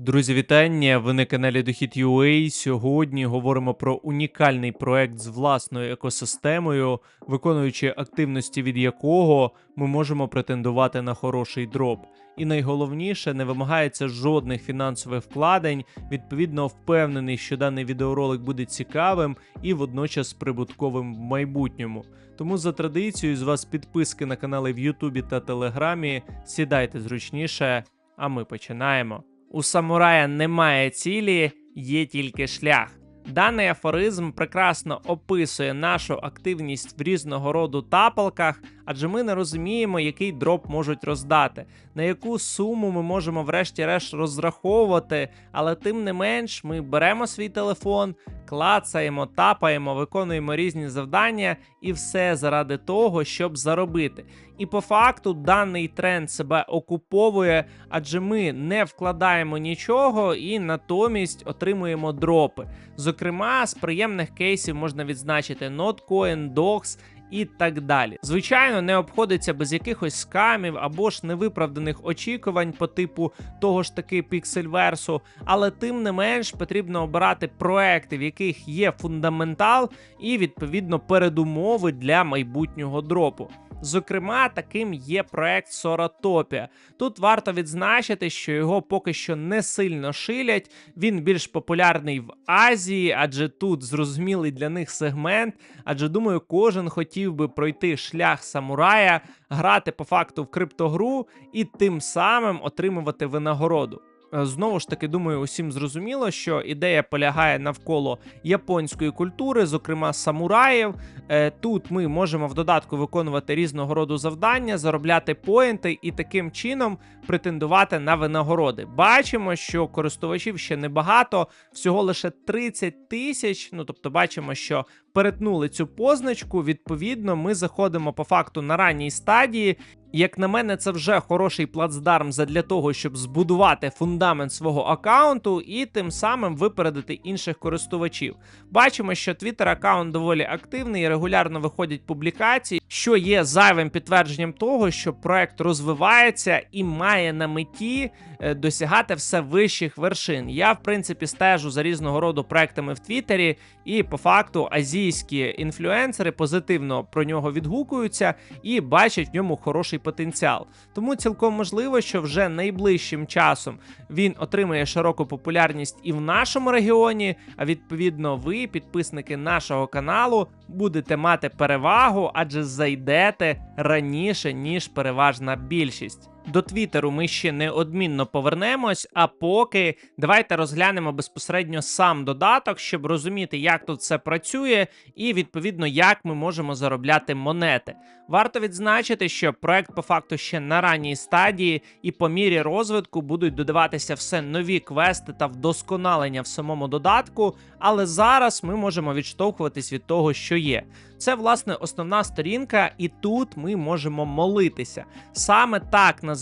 Друзі, вітання! Ви на каналі Дохід UA. Сьогодні говоримо про унікальний проект з власною екосистемою, виконуючи активності від якого ми можемо претендувати на хороший дроп. І найголовніше, не вимагається жодних фінансових вкладень. Відповідно, впевнений, що даний відеоролик буде цікавим і водночас прибутковим в майбутньому. Тому за традицією з вас підписки на канали в Ютубі та Телеграмі. Сідайте зручніше, а ми починаємо. У самурая немає цілі, є тільки шлях. Даний афоризм прекрасно описує нашу активність в різного роду тапалках, адже ми не розуміємо, який дроп можуть роздати, на яку суму ми можемо врешті-решт розраховувати, але тим не менш ми беремо свій телефон, клацаємо, тапаємо, виконуємо різні завдання і все заради того, щоб заробити. І по факту даний тренд себе окуповує, адже ми не вкладаємо нічого і натомість отримуємо дропи. Зокрема, з приємних кейсів можна відзначити Notcoin, Dox і так далі. Звичайно, не обходиться без якихось скамів або ж невиправданих очікувань по типу того ж таки піксельверсу, але тим не менш потрібно обирати проекти, в яких є фундаментал і відповідно передумови для майбутнього дропу. Зокрема, таким є проект Соратопія. Тут варто відзначити, що його поки що не сильно шилять. Він більш популярний в Азії, адже тут зрозумілий для них сегмент. Адже думаю, кожен хотів би пройти шлях самурая, грати по факту в криптогру і тим самим отримувати винагороду. Е, Знову ж таки, думаю, усім зрозуміло, що ідея полягає навколо японської культури, зокрема самураїв. Е, Тут ми можемо в додатку виконувати різного роду завдання, заробляти поінти і таким чином претендувати на винагороди. Бачимо, що користувачів ще небагато, всього лише 30 тисяч. Ну тобто, бачимо, що перетнули цю позначку. Відповідно, ми заходимо по факту на ранній стадії. Як на мене, це вже хороший плацдарм для того, щоб збудувати фундамент свого аккаунту і тим самим випередити інших користувачів. Бачимо, що Twitter аккаунт доволі активний регулярно виходять публікації, що є зайвим підтвердженням того, що проект розвивається і має на меті е, досягати все вищих вершин. Я, в принципі, стежу за різного роду проектами в Твіттері, і по факту азійські інфлюенсери позитивно про нього відгукуються і бачать в ньому хороший потенціал. Тому цілком можливо, що вже найближчим часом він отримає широку популярність і в нашому регіоні. А відповідно, ви, підписники нашого каналу, будете мати перевагу, адже зайдете раніше, ніж переважна більшість. До Твіттеру ми ще неодмінно повернемось. А поки давайте розглянемо безпосередньо сам додаток, щоб розуміти, як тут все працює, і відповідно як ми можемо заробляти монети. Варто відзначити, що проект по факту ще на ранній стадії, і по мірі розвитку будуть додаватися все нові квести та вдосконалення в самому додатку. Але зараз ми можемо відштовхуватись від того, що є. Це власне основна сторінка, і тут ми можемо молитися. Саме так називається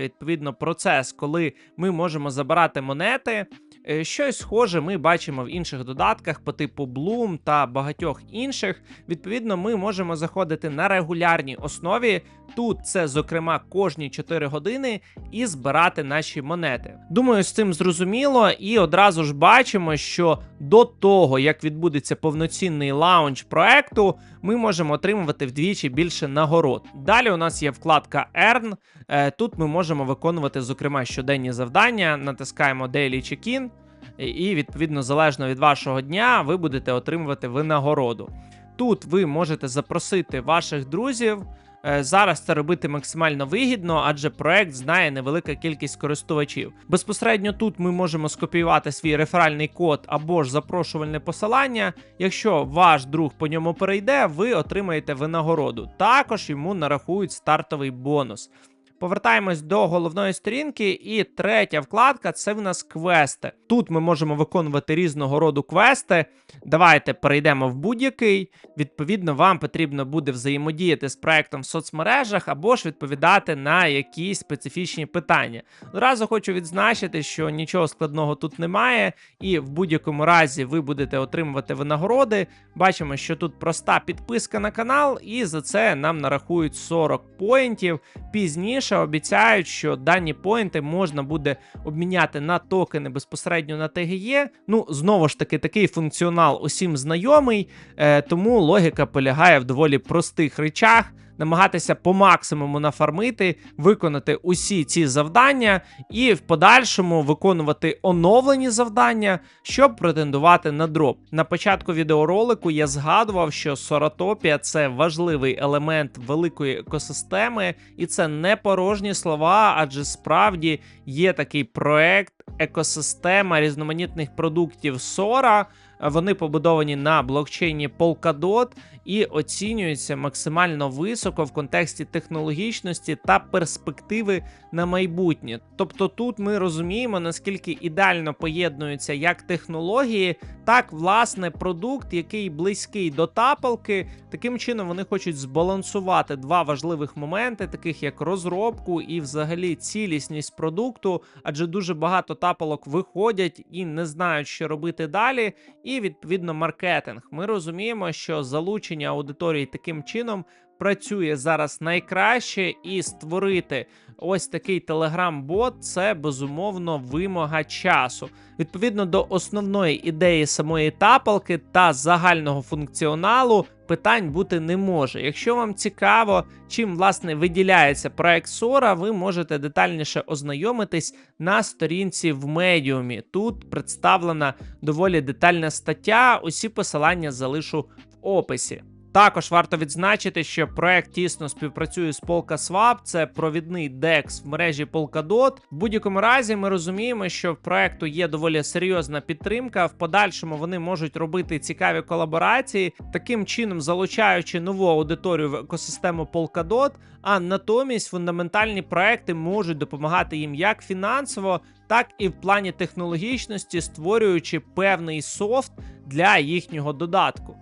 відповідно процес, коли ми можемо забирати монети. Е, Щось схоже ми бачимо в інших додатках по типу Bloom та багатьох інших. Відповідно, ми можемо заходити на регулярній основі. Тут це, зокрема, кожні 4 години і збирати наші монети. Думаю, з цим зрозуміло, і одразу ж бачимо, що до того, як відбудеться повноцінний лаунч проекту, ми можемо отримувати вдвічі більше нагород. Далі у нас є вкладка Earn. Е, Тут ми можемо виконувати, зокрема, щоденні завдання, натискаємо Daily Check-in, і, відповідно, залежно від вашого дня, ви будете отримувати винагороду. Тут ви можете запросити ваших друзів. Е, Зараз це робити максимально вигідно, адже проект знає невелика кількість користувачів. Безпосередньо тут ми можемо скопіювати свій реферальний код або ж запрошувальне посилання. Якщо ваш друг по ньому перейде, ви отримаєте винагороду. Також йому нарахують стартовий бонус. Повертаємось до головної сторінки, і третя вкладка це в нас квести. Тут ми можемо виконувати різного роду квести. Давайте перейдемо в будь-який. Відповідно, вам потрібно буде взаємодіяти з проектом в соцмережах або ж відповідати на якісь специфічні питання. Одразу хочу відзначити, що нічого складного тут немає, і в будь-якому разі ви будете отримувати винагороди. Бачимо, що тут проста підписка на канал, і за це нам нарахують 40 поінтів. Пізніше Точніше, обіцяють, що дані поінти можна буде обміняти на токени безпосередньо на ТГЄ. Ну, знову ж таки, такий функціонал усім знайомий, е, тому логіка полягає в доволі простих речах намагатися по максимуму нафармити, виконати усі ці завдання і в подальшому виконувати оновлені завдання, щоб претендувати на дроп. На початку відеоролику я згадував, що Соратопія це важливий елемент великої екосистеми, і це не порожні слова, адже справді є такий проект, екосистема різноманітних продуктів Сора. Вони побудовані на блокчейні Polkadot і оцінюються максимально високо в контексті технологічності та перспективи на майбутнє. Тобто тут ми розуміємо, наскільки ідеально поєднуються як технології, так власне продукт, який близький до тапалки. Таким чином вони хочуть збалансувати два важливих моменти, таких як розробку і взагалі цілісність продукту, адже дуже багато тапалок виходять і не знають, що робити далі. І відповідно маркетинг. Ми розуміємо, що залучення аудиторії таким чином працює зараз найкраще, і створити ось такий телеграм-бот це безумовно вимога часу. Відповідно до основної ідеї самої тапалки та загального функціоналу. Питань бути не може. Якщо вам цікаво, чим власне виділяється проект Сора, ви можете детальніше ознайомитись на сторінці в медіумі. Тут представлена доволі детальна стаття. Усі посилання залишу описі. Також варто відзначити, що проект тісно співпрацює з PolkaSwap, це провідний DEX в мережі Polkadot. В будь-якому разі ми розуміємо, що в проекту є доволі серйозна підтримка. В подальшому вони можуть робити цікаві колаборації, таким чином залучаючи нову аудиторію в екосистему Polkadot, а натомість фундаментальні проекти можуть допомагати їм як фінансово, так і в плані технологічності, створюючи певний софт для їхнього додатку.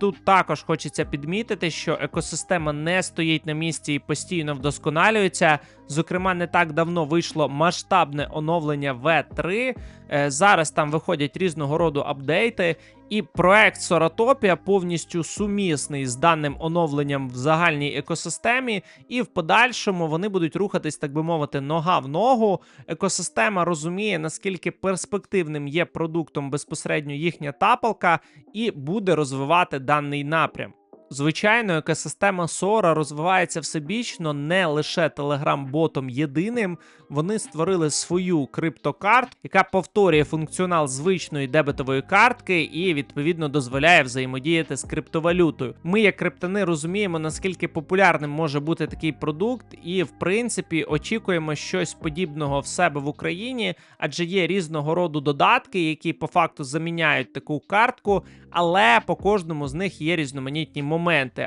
Тут також хочеться підмітити, що екосистема не стоїть на місці і постійно вдосконалюється. Зокрема, не так давно вийшло масштабне оновлення V3. Е, зараз там виходять різного роду апдейти, і проект Соратопія повністю сумісний з даним оновленням в загальній екосистемі, і в подальшому вони будуть рухатись, так би мовити, нога в ногу. Екосистема розуміє, наскільки перспективним є продуктом безпосередньо їхня тапалка, і буде розвивати даний напрям. Звичайно, екосистема Сора розвивається всебічно не лише телеграм-ботом єдиним. Вони створили свою криптокарту, яка повторює функціонал звичної дебетової картки і відповідно дозволяє взаємодіяти з криптовалютою. Ми, як криптани, розуміємо, наскільки популярним може бути такий продукт, і в принципі очікуємо щось подібного в себе в Україні, адже є різного роду додатки, які по факту заміняють таку картку, але по кожному з них є різноманітні моменти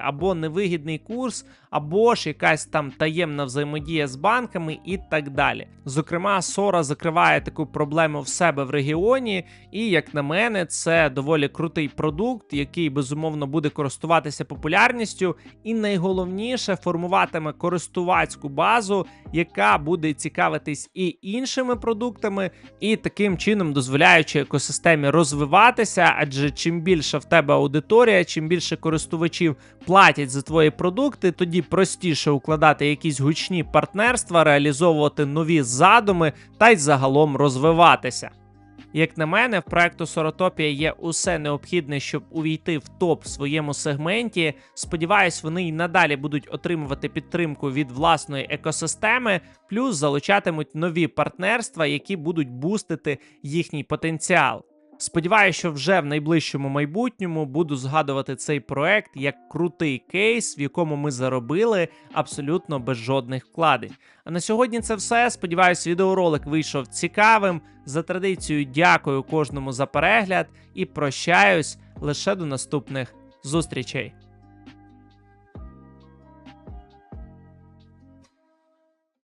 або невигідний курс, або ж якась там таємна взаємодія з банками і так далі. Зокрема, Сора закриває таку проблему в себе в регіоні, і як на мене, це доволі крутий продукт, який безумовно буде користуватися популярністю, і найголовніше формуватиме користувацьку базу, яка буде цікавитись і іншими продуктами, і таким чином дозволяючи екосистемі розвиватися, адже чим більше в тебе аудиторія, чим більше користувачів платять за твої продукти, тоді простіше укладати якісь гучні партнерства, реалізовувати нові задуми та й загалом розвиватися. Як на мене, в проекту Соротопія є усе необхідне, щоб увійти в топ в своєму сегменті. Сподіваюсь, вони й надалі будуть отримувати підтримку від власної екосистеми, плюс залучатимуть нові партнерства, які будуть бустити їхній потенціал. Сподіваюся, що вже в найближчому майбутньому буду згадувати цей проект як крутий кейс, в якому ми заробили абсолютно без жодних вкладень. А на сьогодні це все. Сподіваюсь, відеоролик вийшов цікавим. За традицією, дякую кожному за перегляд і прощаюсь лише до наступних зустрічей.